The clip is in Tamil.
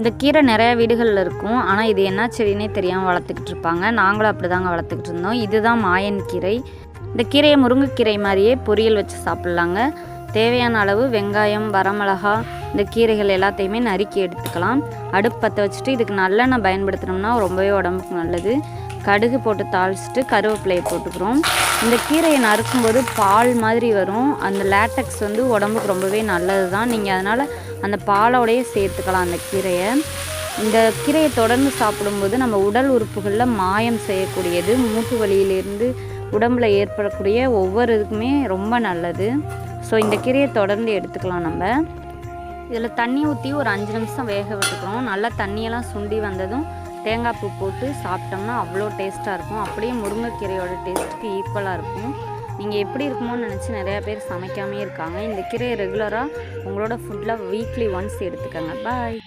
இந்த கீரை நிறைய வீடுகளில் இருக்கும். ஆனால் இது என்ன செடினே தெரியாமல் வளர்த்துக்கிட்டு இருப்பாங்க. நாங்களும் அப்படி தாங்க வளர்த்துக்கிட்டு இருந்தோம். இதுதான் மாயன் கீரை. இந்த கீரையை முருங்கைக்கீரை மாதிரியே பொரியல் வச்சு சாப்பிட்லாங்க. தேவையான அளவு வெங்காயம் வரமிளகா இந்த கீரைகள் எல்லாத்தையுமே நறுக்கி எடுத்துக்கலாம். அடுப்பு பற்ற வச்சுட்டு இதுக்கு நல்லெண்ணெய் பயன்படுத்தினோம்னா ரொம்பவே உடம்புக்கு நல்லது. கடுகு போட்டு தாளிச்சிட்டு கருவேப்பிலையை போட்டுக்கிறோம். இந்த கீரையை நறுக்கும்போது பால் மாதிரி வரும். அந்த லேட்டக்ஸ் வந்து உடம்புக்கு ரொம்பவே நல்லது தான் நீங்கள் அதனால் அந்த பாலோடையே சேர்த்துக்கலாம் அந்த கீரையை. இந்த கீரையை தொடர்ந்து சாப்பிடும்போது நம்ம உடல் உறுப்புகளில் மாயம் செய்யக்கூடியது. மூட்டு வலியிலிருந்து உடம்புல ஏற்படக்கூடிய ஒவ்வொரு இதுக்குமே ரொம்ப நல்லது. ஸோ இந்த கீரையை தொடர்ந்து எடுத்துக்கலாம் நம்ம. இதில் தண்ணி ஊற்றி ஒரு அஞ்சு நிமிஷம் வேக விட்டுக்கிறோம் நல்லா தண்ணியெல்லாம் சுண்டி வந்ததும் தேங்காய் பூ போட்டு சாப்பிட்டோம்னா அவ்வளோ டேஸ்ட்டாக இருக்கும். அப்படியே முருங்கைக்கீரையோட டேஸ்ட்டுக்கு ஈக்குவலாக இருக்கும். நீங்கள் எப்படி இருக்குமோன்னு நினச்சி நிறையா பேர் சமைக்காமே இருக்காங்க. இந்த கீரையை ரெகுலராக உங்களோட ஃபுட்டில் வீக்லி ஒன்ஸ் எடுத்துக்கோங்க. பாய்